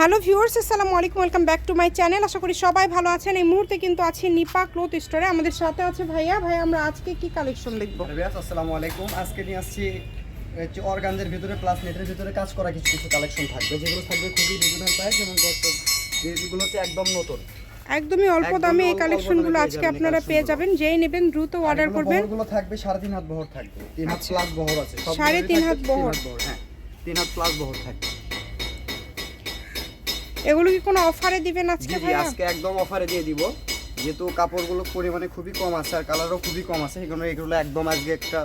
Hello viewers আসসালামু আলাইকুম welcome back to my channel. আশা করি সবাই ভালো আছেন। এই মুহূর্তে কিন্তু আছি নিপা ক্লোথ স্টোরে। আমাদের সাথে আছে ভাইয়া। ভাই আমরা আজকে কি কালেকশন দেখব? আসসালামু আলাইকুম। আজকে নিয়ে আসছি হচ্ছে অর্গানদের ভিতরে প্লাস নেটের ভিতরে কাজ করা কিছু কিছু কালেকশন থাকবে। যেগুলো থাকবে খুবই রিজনেবল প্রাইস এবং যেগুলো হচ্ছে একদম নতুন। একদমই অল্প দামে এই কালেকশনগুলো আজকে আপনারা পেয়ে যাবেন। যেই নেবেন দ্রুত অর্ডার করবেন। বহরগুলো থাকবে সাড়ে তিন হাত বহর থাকবে। তিন হাত প্লাস বহর আছে। সব সাড়ে মিলিয়ে তিন থাকবে হাত বহর। হ্যাঁ। তিন হাত প্লাস বহর থাকবে। এগুলো কি কোনো অফারে দিবেন আজকে জি জি আজকে একদম অফারে দিয়ে দিব। যেহেতু কাপড়গুলো পরিমাণে খুবই কম আছে আর কালারও খুবই কম আছে এগুলো এগুলো একদম আজকে একটা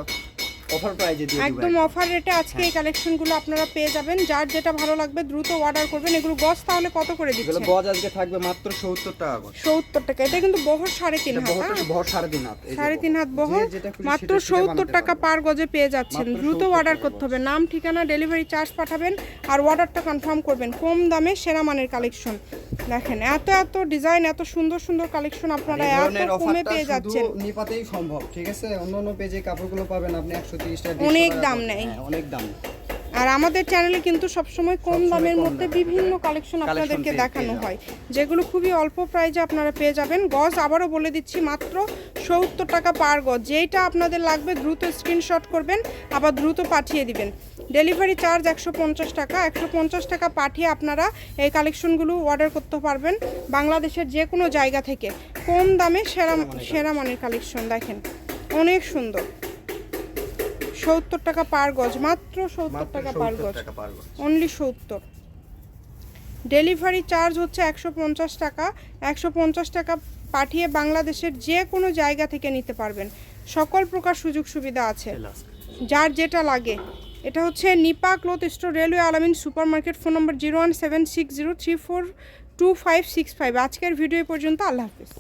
অফার প্রাইজে দিয়ে একদম অফার রেটে আজকে এই কালেকশনগুলো আপনারা পেয়ে যাবেন। যার যেটা ভালো লাগবে দ্রুত অর্ডার করবেন। এগুলো গজ তাহলে কত করে দিচ্ছেন গজ আজকে থাকবে মাত্র সত্তর টাকা করে সত্তর টাকা। এটা কিন্তু বহর সাড়ে তিন হাত হ্যাঁ? বহর সাড়ে তিন হাত। এই যে সাড়ে তিন হাত বহর। মাত্র সেটা সেটা সত্তর বানাতে টাকা পার গজে পেয়ে যাচ্ছেন। দ্রুত অর্ডার করতে হবে। নাম ঠিকানা ডেলিভারি চার্জ পাঠাবেন আর অর্ডারটা কনফার্ম করবেন। কম দামে সেরা মানের কালেকশন দেখেন এত এত ডিজাইন এত সুন্দর সুন্দর কালেকশন আপনারা এত কমে পেয়ে যাচ্ছেন। নিপাতেই সম্ভব ঠিক আছে? অন্য অন্য পেজে কাপড়গুলো পাবেন আপনি একশো তিরিশ টাকা 150 অনেক দাম নেয়। হ্যাঁ, অনেক দাম। আর আমাদের চ্যানেলে কিন্তু সবসময় কম দামের মধ্যে বিভিন্ন কালেকশন আপনাদেরকে দেখানো হয়। যেগুলো খুবই অল্প প্রাইজে আপনারা পেয়ে যাবেন। গজ আবারও বলে দিচ্ছি মাত্র সত্তর টাকা পার গজ। যেইটা আপনাদের লাগবে দ্রুত স্ক্রিনশট করবেন আবার দ্রুত পাঠিয়ে দিবেন। ডেলিভারি চার্জ একশো পঞ্চাশ টাকা। একশো পঞ্চাশ টাকা পাঠিয়ে আপনারা এই কালেকশনগুলো অর্ডার করতে পারবেন বাংলাদেশের যে কোনো জায়গা থেকে। কম দামে সেরা সেরা মানের কালেকশন দেখেন। অনেক সুন্দর। সত্তর টাকা পার গজ মাত্র সত্তর টাকা পার গজ। অনলি সত্তর। ডেলিভারি চার্জ হচ্ছে একশো পঞ্চাশ টাকা। একশো পঞ্চাশ টাকা পাঠিয়ে বাংলাদেশের যে কোনো জায়গা থেকে নিতে পারবেন। সকল প্রকার সুযোগ সুবিধা আছে। যার যেটা লাগে। এটা হচ্ছে Nipa cloth store railway Alamin super market phone number zero one seven six zero three four two five six five. আজকের ভিডিও পর্যন্ত। আল্লাহ হাফিজ।